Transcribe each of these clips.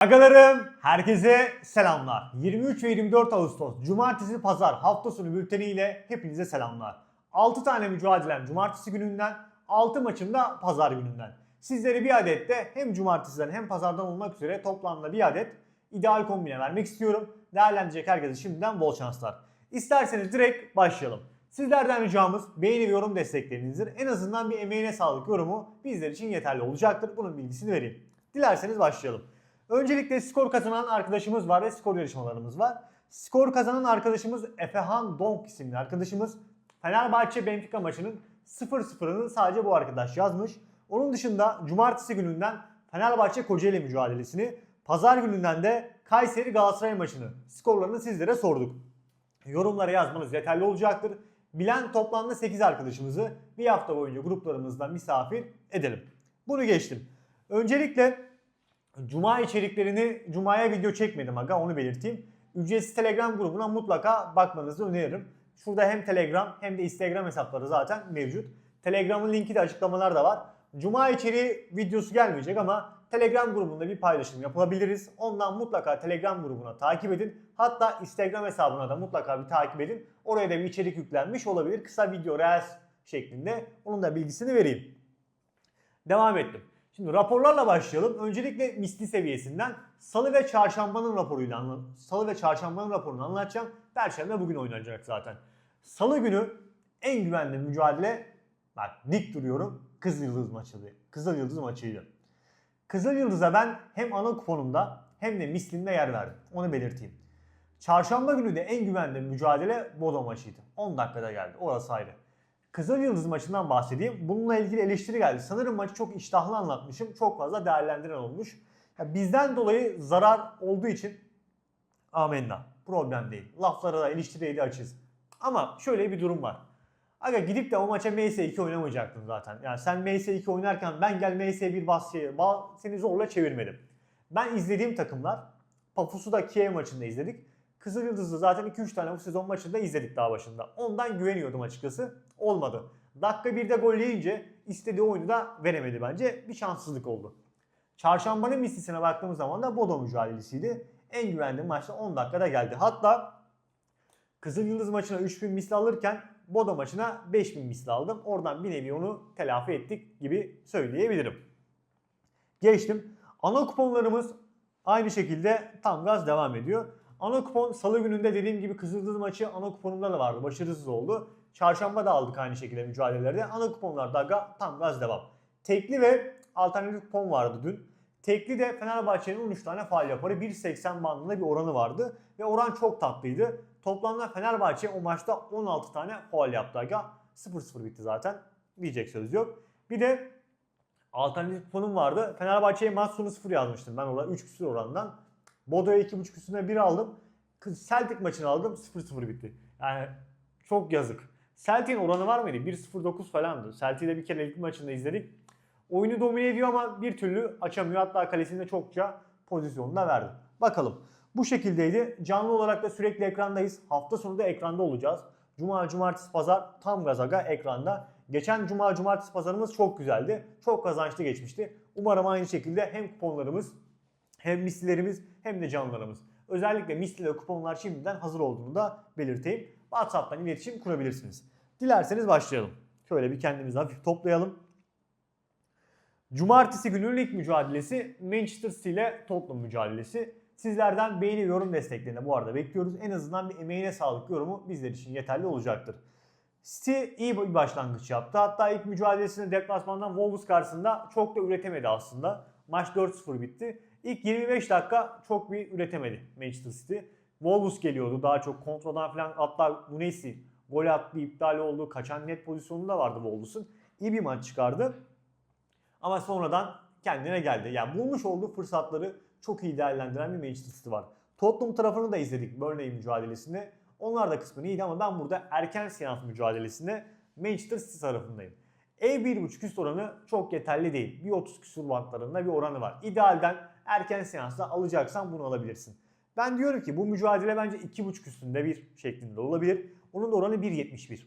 Agalarım herkese selamlar. 23 ve 24 Ağustos Cumartesi Pazar hafta sonu bülteni ile hepinize selamlar. 6 tane mücadelem Cumartesi gününden, 6 maçım da Pazar gününden. Sizlere bir adet de hem Cumartesi'den hem Pazar'dan olmak üzere toplamda bir adet ideal kombine vermek istiyorum. Değerlendirecek herkese şimdiden bol şanslar. İsterseniz direkt başlayalım. Sizlerden ricamız beğeni ve yorum desteklerinizdir. En azından bir emeğine sağlık yorumu bizler için yeterli olacaktır. Bunun bilgisini vereyim. Dilerseniz başlayalım. Öncelikle skor kazanan arkadaşımız var ve skor yarışmalarımız var. Skor kazanan arkadaşımız Efehan Donk isimli arkadaşımız. Fenerbahçe Benfica maçının 0-0'ını sadece bu arkadaş yazmış. Onun dışında cumartesi gününden Fenerbahçe Kocaeli mücadelesini, pazar gününden de Kayseri Galatasaray maçını skorlarını sizlere sorduk. Yorumlara yazmanız yeterli olacaktır. Bilen toplamda 8 arkadaşımızı bir hafta boyunca gruplarımızda misafir edelim. Bunu geçtim. Öncelikle Cuma içeriklerini Cuma'ya video çekmedim aga onu belirteyim. Ücretsiz Telegram grubuna mutlaka bakmanızı öneririm. Şurada hem Telegram hem de Instagram hesapları zaten mevcut. Telegram'ın linki de açıklamalarda var. Cuma içeriği videosu gelmeyecek ama Telegram grubunda bir paylaşım yapabiliriz. Ondan mutlaka Telegram grubuna takip edin. Hatta Instagram hesabına da mutlaka bir takip edin. Oraya da bir içerik yüklenmiş olabilir. Kısa video, reels şeklinde. Onun da bilgisini vereyim. Devam ettim. Şimdi raporlarla başlayalım. Öncelikle misli seviyesinden salı ve çarşambanın raporuyla salı ve çarşambanın raporunu anlatacağım. Perşembe bugün oynanacak zaten. Salı günü en güvenli mücadele bak dik duruyorum. Kızıl Yıldız maçıydı. Kızıl Yıldız maçıydı. Kızıl Yıldız'a ben hem ana kuponumda hem de mislimde yer verdim. Onu belirteyim. Çarşamba günü de en güvenli mücadele Bodo maçıydı. 10 dakikada geldi. Orası ayrı. Kızıl Yıldız maçından bahsedeyim. Bununla ilgili eleştiri geldi. Sanırım maçı çok iştahlı anlatmışım. Çok fazla değerlendiren olmuş. Ya bizden dolayı zarar olduğu için amenna. Problem değil. Laflara da eleştiriye de açız. Ama şöyle bir durum var. Aga gidip de o maça MS2 oynamayacaktın zaten. Yani sen MS2 oynarken ben gel MS1 bas şey, seni zorla çevirmedim. Ben izlediğim takımlar Pafusu da Kiev maçında izledik. Kızıl Yıldız'da zaten 2-3 tane bu sezon maçında izledik daha başında. Ondan güveniyordum açıkçası. Olmadı. Dakika 1'de gol yiyince istediği oyunu da veremedi bence. Bir şanssızlık oldu. Çarşambanın mislisine baktığımız zaman da Bodo mücadelesiydi. En güvendiğim maçta 10 dakikada geldi. Hatta Kızıl Yıldız maçına 3000 misli alırken Bodo maçına 5000 misli aldım. Oradan bir nevi onu telafi ettik gibi söyleyebilirim. Geçtim. Ana kuponlarımız aynı şekilde tam gaz devam ediyor. Ana kupon salı gününde dediğim gibi Kızıl Yıldız maçı ana kuponumda da vardı. Başarısız oldu. Çarşamba da aldık aynı şekilde mücadelelerde. Ana kuponlarda aga tam gaz devam. Tekli ve alternatif kupon vardı dün. Tekli de Fenerbahçe'nin 13 tane faal yaparı 1.80 bandında bir oranı vardı. Ve oran çok tatlıydı. Toplamda Fenerbahçe o maçta 16 tane faal yaptı aga. 0-0 bitti zaten. Diyecek söz yok. Bir de alternatif kuponum vardı. Fenerbahçe'ye maç sonu 0 yazmıştım ben orada 3 küsur orandan. Bodo'ya 2.5 üstüne 1 aldım. Celtic maçını aldım 0-0 bitti. Yani çok yazık. Celtic'in oranı var mıydı? 1-0-9 falandı. Celtic'i de bir kere lig maçında izledik. Oyunu domine ediyor ama bir türlü açamıyor. Hatta kalesinde çokça pozisyonda verdi. Bakalım. Bu şekildeydi. Canlı olarak da sürekli ekrandayız. Hafta sonu da ekranda olacağız. Cuma, cumartesi, pazar tam gazaga ekranda. Geçen cuma, cumartesi pazarımız çok güzeldi. Çok kazançlı geçmişti. Umarım aynı şekilde hem kuponlarımız hem mislilerimiz hem de canlılarımız. Özellikle misli ve kuponlar şimdiden hazır olduğunu da belirteyim. WhatsApp'tan iletişim kurabilirsiniz. Dilerseniz başlayalım. Şöyle bir kendimizi hafif toplayalım. Cumartesi günü lig mücadelesi Manchester City ile Tottenham mücadelesi. Sizlerden beğeni yorum desteklerini bu arada bekliyoruz. En azından bir emeğine sağlık yorumu bizler için yeterli olacaktır. City iyi bir başlangıç yaptı. Hatta ilk mücadelesinde deplasmandan Wolves karşısında çok da üretemedi aslında. Maç 4-0 bitti. İlk 25 dakika çok bir üretemedi Manchester City. Wolves geliyordu daha çok kontroldan falan hatta Munesi gol attı, iptal oldu. Kaçan net pozisyonu da vardı Wolves'un. İyi bir maç çıkardı. Ama sonradan kendine geldi. Yani bulmuş olduğu fırsatları çok iyi değerlendiren bir Manchester City var. Tottenham tarafını da izledik Burnley mücadelesinde. Onlar da kısmını iyiydi ama ben burada erken seans mücadelesinde Manchester City tarafındayım. E1.5 üst oranı çok yeterli değil. Bir 30 küsur bantlarında bir oranı var. İdealden erken seansta alacaksan bunu alabilirsin. Ben diyorum ki bu mücadele bence 2.5 üstünde bir şeklinde olabilir. Onun da oranı 1.71.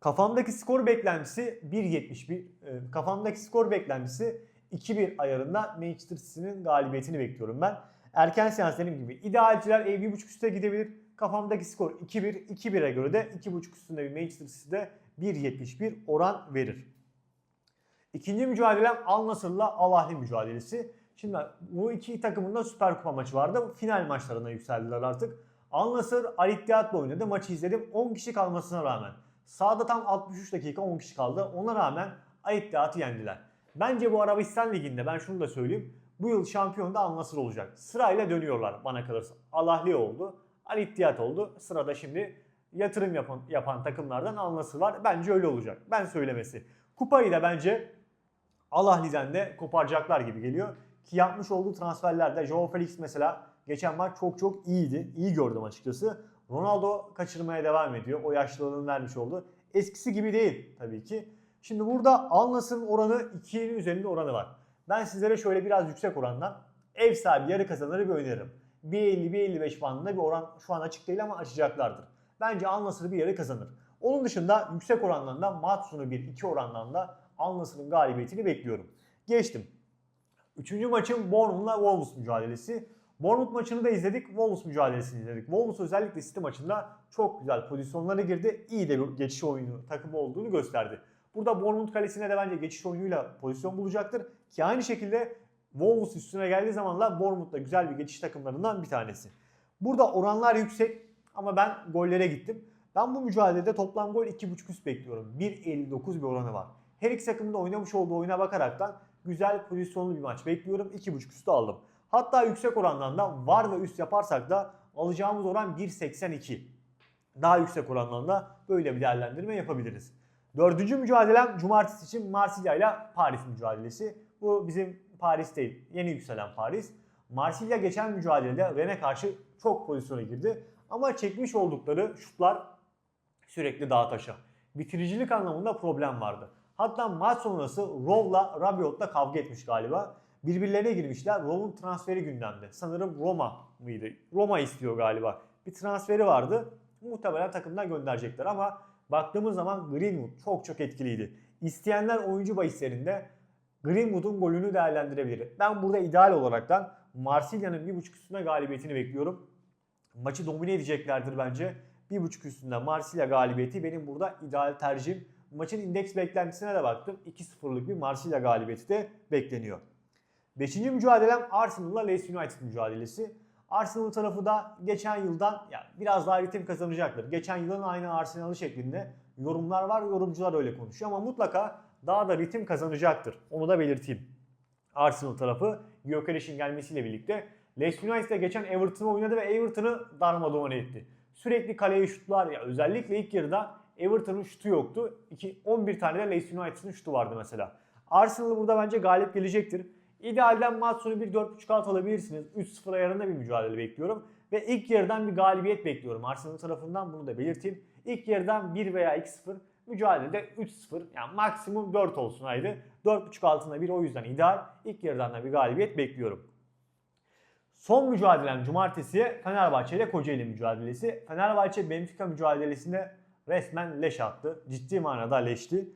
Kafamdaki skor beklentisi 1.71. e, Kafamdaki skor beklentisi 2-1 ayarında Manchester City'nin galibiyetini bekliyorum ben. Erken seans dediğim gibi idealciler ev 1.5 üste gidebilir. Kafamdaki skor 2-1. 2-1'e göre de 2.5 üstünde bir Manchester City'de 1.71 oran verir. İkinci mücadelem Al Nassr'la Al Ahly mücadelesi. Şimdi bu iki takımın da Süper Kupa maçı vardı. Final maçlarına yükseldiler artık. Al Nassr Al Ittihad'la oynadı. Maçı izledim. 10 kişi kalmasına rağmen. Sağda tam 63 dakika 10 kişi kaldı. Ona rağmen Al yendiler. Bence bu Arabistan Ligi'nde ben şunu da söyleyeyim. Bu yıl şampiyon da Al Nassr olacak. Sırayla dönüyorlar bana kalırsa. Al Ahly oldu. Al oldu. Sırada şimdi yatırım yapan, yapan takımlardan Al Nassr var. Bence öyle olacak. Ben söylemesi. Kupayı da bence Al Ahly'den de koparacaklar gibi geliyor. Ki yapmış olduğu transferlerde Joao Felix mesela geçen maç çok çok iyiydi. İyi gördüm açıkçası. Ronaldo kaçırmaya devam ediyor. O yaşlılığını vermiş oldu. Eskisi gibi değil tabii ki. Şimdi burada Al Nassr'ın oranı 2'nin üzerinde oranı var. Ben sizlere şöyle biraz yüksek orandan ev sahibi yarı kazanırı bir öneririm. 1.50-1.55 bandında bir oran şu an açık değil ama açacaklardır. Bence Al Nassr bir yarı kazanır. Onun dışında yüksek orandan da Matsun'u 1-2 orandan da galibiyetini bekliyorum. Geçtim. Üçüncü maçın Bournemouth'la Wolves mücadelesi. Bournemouth maçını da izledik, Wolves mücadelesini izledik. Wolves özellikle City maçında çok güzel pozisyonlara girdi. İyi de bir geçiş oyunu takımı olduğunu gösterdi. Burada Bournemouth kalesine de bence geçiş oyunuyla pozisyon bulacaktır. Ki aynı şekilde Wolves üstüne geldiği zaman da Bournemouth da güzel bir geçiş takımlarından bir tanesi. Burada oranlar yüksek ama ben gollere gittim. Ben bu mücadelede toplam gol 2.5 üst bekliyorum. 1.59 bir oranı var. Her iki takımın da oynamış olduğu oyuna bakaraktan güzel pozisyonlu bir maç bekliyorum. 2.5 üstü aldım. Hatta yüksek orandan da var ve üst yaparsak da alacağımız oran 1.82. Daha yüksek orandan da böyle bir değerlendirme yapabiliriz. Dördüncü mücadelem cumartesi için Marsilya ile Paris mücadelesi. Bu bizim Paris değil, yeni yükselen Paris. Marsilya geçen mücadelede Rennes'e karşı çok pozisyona girdi. Ama çekmiş oldukları şutlar sürekli dağ taşa. Bitiricilik anlamında problem vardı. Hatta maç sonrası Rov'la Rabiot'la kavga etmiş galiba. Birbirlerine girmişler. Rov'un transferi gündemde. Sanırım Roma mıydı? Roma istiyor galiba. Bir transferi vardı. Muhtemelen takımdan gönderecekler ama baktığımız zaman Greenwood çok çok etkiliydi. İsteyenler oyuncu bahislerinde Greenwood'un golünü değerlendirebilir. Ben burada ideal olaraktan Marsilya'nın 1.5 üstüne galibiyetini bekliyorum. Maçı domine edeceklerdir bence. 1.5 üstünde Marsilya galibiyeti benim burada ideal tercihim. Maçın indeks beklentisine de baktım. 2-0'lık bir Marsilya galibiyeti de bekleniyor. Beşinci mücadelem Arsenal'la Leeds United mücadelesi. Arsenal tarafı da geçen yıldan yani biraz daha ritim kazanacaktır. Geçen yılın aynı Arsenal'ı şeklinde yorumlar var. Yorumcular öyle konuşuyor ama mutlaka daha da ritim kazanacaktır. Onu da belirteyim. Arsenal tarafı Gyökeres'in gelmesiyle birlikte Leeds United'da geçen Everton'ı oynadı ve Everton'ı darmadağın etti. Sürekli kaleye şutlar ya özellikle ilk yarıda Everton'ın şutu yoktu. 2 11 tane de Leeds United'ın şutu vardı mesela. Arsenal burada bence galip gelecektir. İdealden maç sonu bir 4.5 alt alabilirsiniz. 3-0 ayarında bir mücadele bekliyorum. Ve ilk yarıdan bir galibiyet bekliyorum. Arsenal tarafından bunu da belirteyim. İlk yarıdan 1 veya 2-0 mücadelede 3-0 yani maksimum 4 olsun haydi. 4.5 altında bir o yüzden ideal. İlk yarıdan da bir galibiyet bekliyorum. Son mücadelem cumartesiye Fenerbahçe ile Kocaeli mücadelesi. Fenerbahçe Benfica mücadelesinde resmen leş attı. Ciddi manada leşti.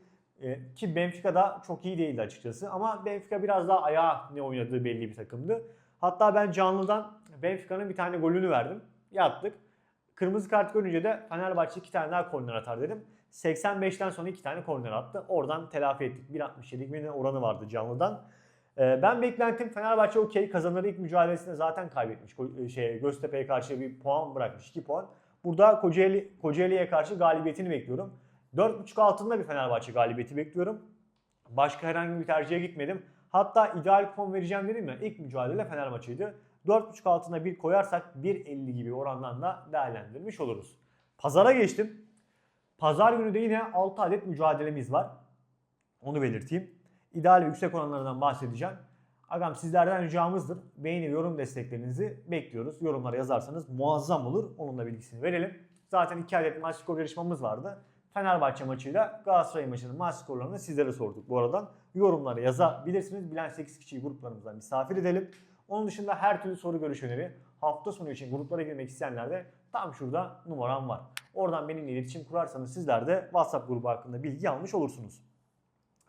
Ee, ki Benfica da çok iyi değildi açıkçası. Ama Benfica biraz daha ayağa ne oynadığı belli bir takımdı. Hatta ben canlıdan Benfica'nın bir tane golünü verdim. Yattık. Kırmızı kart görünce de Fenerbahçe iki tane daha korner atar dedim. 85'ten sonra iki tane korner attı. Oradan telafi ettik. 1.67 gibi oranı vardı canlıdan. Ee, ben beklentim Fenerbahçe okey kazanır ilk mücadelesinde zaten kaybetmiş. Ko- Şey, Göztepe'ye karşı bir puan bırakmış. 2 puan. Burada Kocaeli, Kocaeli'ye karşı galibiyetini bekliyorum. 4.5 altında bir Fenerbahçe galibiyeti bekliyorum. Başka herhangi bir tercihe gitmedim. Hatta ideal kupon vereceğim dedim ya ilk mücadele Fener maçıydı. 4.5 altına bir koyarsak 1.50 gibi orandan da değerlendirmiş oluruz. Pazara geçtim. Pazar günü de yine 6 adet mücadelemiz var. Onu belirteyim. İdeal ve yüksek oranlardan bahsedeceğim. Agam sizlerden ricamızdır. Beğeni ve yorum desteklerinizi bekliyoruz. Yorumlara yazarsanız muazzam olur. Onun da bilgisini verelim. Zaten 2 adet maç skor yarışmamız vardı. Fenerbahçe maçıyla Galatasaray maçının maç skorlarını sizlere sorduk bu aradan. Yorumlara yazabilirsiniz. Bilen 8 kişiyi gruplarımızdan misafir edelim. Onun dışında her türlü soru görüş öneri hafta sonu için gruplara girmek isteyenler de tam şurada numaram var. Oradan benimle iletişim kurarsanız sizler de WhatsApp grubu hakkında bilgi almış olursunuz.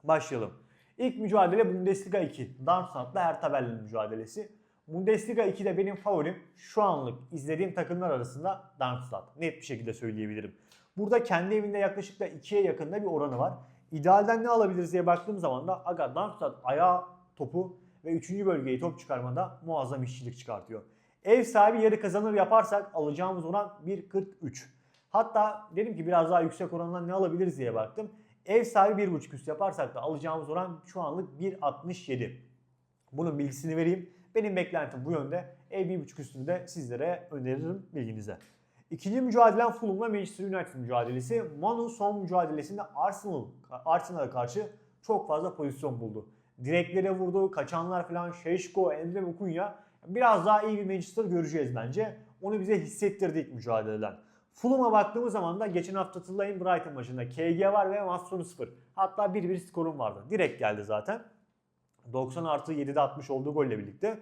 Başlayalım. İlk mücadele Bundesliga 2. Darmstadt'la Hertha mücadelesi. Bundesliga 2'de benim favorim şu anlık izlediğim takımlar arasında Darmstadt. Net bir şekilde söyleyebilirim. Burada kendi evinde yaklaşık da 2'ye yakında bir oranı var. İdealden ne alabiliriz diye baktığım zaman da aga Darmstadt ayağı topu ve 3. bölgeyi top çıkarmada muazzam işçilik çıkartıyor. Ev sahibi yarı kazanır yaparsak alacağımız oran 1.43. Hatta dedim ki biraz daha yüksek orandan ne alabiliriz diye baktım. Ev sahibi 1.5 üst yaparsak da alacağımız oran şu anlık 1.67. Bunun bilgisini vereyim. Benim beklentim bu yönde. Ev 1.5 üstünü de sizlere öneririm bilginize. İkinci mücadelem Fulham'la Manchester United mücadelesi. Manu son mücadelesinde Arsenal Arsenal'a karşı çok fazla pozisyon buldu. Direklere vurdu, kaçanlar falan, Şeşko, Emre Mukunya. Biraz daha iyi bir Manchester göreceğiz bence. Onu bize hissettirdi ilk mücadeleden. Fulham'a baktığımız zaman da geçen hafta hatırlayın Brighton maçında KG var ve maç sonu 0. Hatta 1-1 skorum vardı. Direkt geldi zaten. 90 artı 7'de 60 olduğu golle birlikte.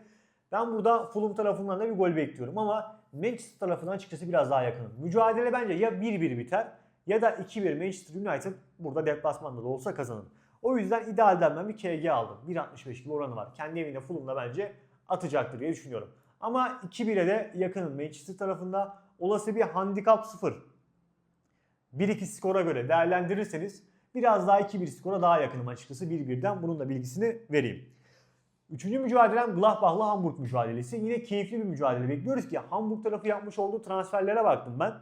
Ben burada Fulham tarafından da bir gol bekliyorum ama Manchester tarafından açıkçası biraz daha yakınım. Mücadele bence ya 1-1 biter ya da 2-1 Manchester United burada deplasmanda da olsa kazanır. O yüzden idealden ben bir KG aldım. 1.65 gibi oranı var. Kendi evinde Fulham'da bence atacaktır diye düşünüyorum. Ama 2-1'e de yakınım Manchester tarafında. Olası bir handikap 0. 1-2 skora göre değerlendirirseniz biraz daha 2-1 skora daha yakınım açıkçası 1-1'den. Bunun da bilgisini vereyim. Üçüncü mücadelem Gladbach'la Hamburg mücadelesi. Yine keyifli bir mücadele bekliyoruz ki Hamburg tarafı yapmış olduğu transferlere baktım ben.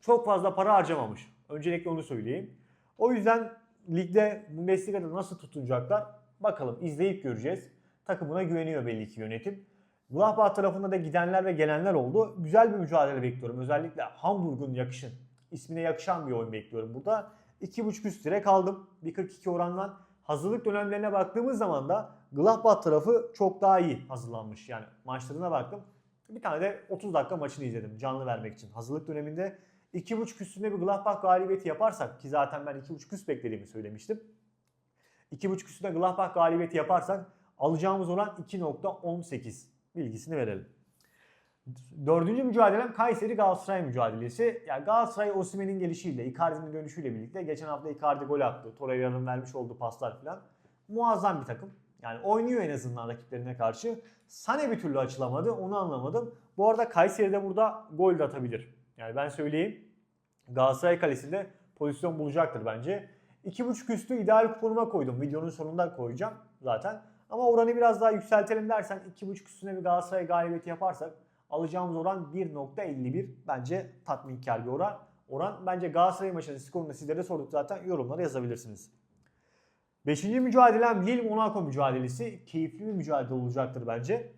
Çok fazla para harcamamış. Öncelikle onu söyleyeyim. O yüzden ligde Bundesliga'da nasıl tutunacaklar bakalım izleyip göreceğiz. Takımına güveniyor belli ki yönetim. Gladbach tarafında da gidenler ve gelenler oldu. Güzel bir mücadele bekliyorum. Özellikle Hamburg'un yakışın, ismine yakışan bir oyun bekliyorum burada. 2.5 üst lira kaldım. 1.42 orandan. Hazırlık dönemlerine baktığımız zaman da Gladbach tarafı çok daha iyi hazırlanmış. Yani maçlarına baktım. Bir tane de 30 dakika maçını izledim canlı vermek için. Hazırlık döneminde 2.5 üstünde bir Gladbach galibiyeti yaparsak ki zaten ben 2.5 üst beklediğimi söylemiştim. 2.5 üstünde Gladbach galibiyeti yaparsak alacağımız oran 2.18 bilgisini verelim. Dördüncü mücadelem Kayseri Galatasaray mücadelesi. Yani Galatasaray Osimhen'in gelişiyle, Icardi'nin dönüşüyle birlikte geçen hafta Icardi gol attı. Torreira'nın vermiş olduğu paslar falan. Muazzam bir takım. Yani oynuyor en azından rakiplerine karşı. Sane bir türlü açılamadı. Onu anlamadım. Bu arada Kayseri de burada gol de atabilir. Yani ben söyleyeyim. Galatasaray kalesinde pozisyon bulacaktır bence. 2.5 üstü ideal kuponuma koydum. Videonun sonunda koyacağım zaten. Ama oranı biraz daha yükseltelim dersen 2.5 üstüne bir Galatasaray galibiyeti yaparsak alacağımız oran 1.51. Bence tatminkar bir oran. Oran bence Galatasaray maçının skorunu sizlere sorduk zaten yorumlara yazabilirsiniz. Beşinci mücadelem Lille Monaco mücadelesi. Keyifli bir mücadele olacaktır bence.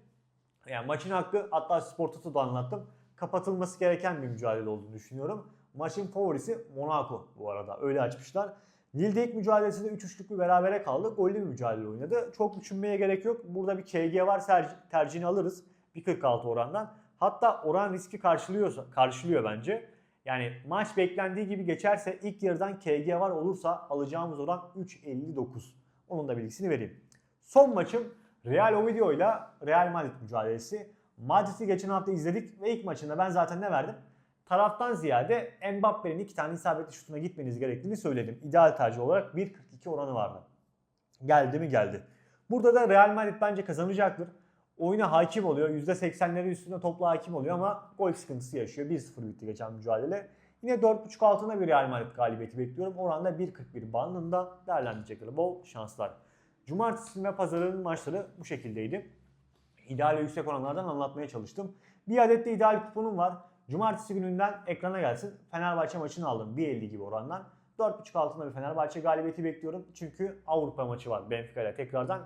Yani maçın hakkı hatta Sportat'ı da anlattım. Kapatılması gereken bir mücadele olduğunu düşünüyorum. Maçın favorisi Monaco bu arada. Öyle açmışlar. Lille ilk mücadelesinde 3-3'lük bir berabere kaldı. Gollü bir mücadele oynadı. Çok düşünmeye gerek yok. Burada bir KG var tercihini alırız. 1.46 orandan. Hatta oran riski karşılıyorsa, karşılıyor bence. Yani maç beklendiği gibi geçerse ilk yarıdan KG var olursa alacağımız oran 3.59. Onun da bilgisini vereyim. Son maçım Real Oviedo ile Real Madrid mücadelesi. Madrid'i geçen hafta izledik ve ilk maçında ben zaten ne verdim? Taraftan ziyade Mbappe'nin iki tane isabetli şutuna gitmeniz gerektiğini söyledim. İdeal tercih olarak 1.42 oranı vardı. Geldi mi geldi. Burada da Real Madrid bence kazanacaktır oyuna hakim oluyor. %80'lerin üstünde topla hakim oluyor ama gol sıkıntısı yaşıyor. 1-0 bitti geçen mücadele. Yine 4.5 altında bir Real Madrid galibiyeti bekliyorum. Oranda 1.41 bandında değerlendirecekler. Bol şanslar. Cumartesi ve pazarın maçları bu şekildeydi. İdeal ve yüksek oranlardan anlatmaya çalıştım. Bir adet de ideal kuponum var. Cumartesi gününden ekrana gelsin. Fenerbahçe maçını aldım 1.50 gibi orandan. 4.5 altında bir Fenerbahçe galibiyeti bekliyorum. Çünkü Avrupa maçı var Benfica ile tekrardan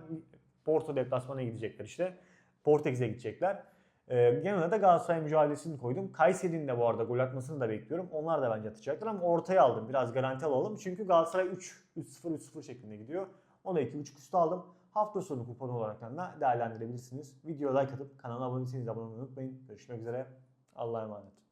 Porto deplasmana gidecekler işte. Portekiz'e gidecekler. Ee, yanına da Galatasaray mücadelesini koydum. Kayseri'nin de bu arada gol atmasını da bekliyorum. Onlar da bence atacaklar ama ortaya aldım. Biraz garanti alalım. Çünkü Galatasaray 3 3-0 3-0 şeklinde gidiyor. Ona 2.5 üstü aldım. Hafta sonu kuponu olarak da değerlendirebilirsiniz. Videoya like atıp kanala abone değilseniz abone olmayı unutmayın. Görüşmek üzere. Allah'a emanet.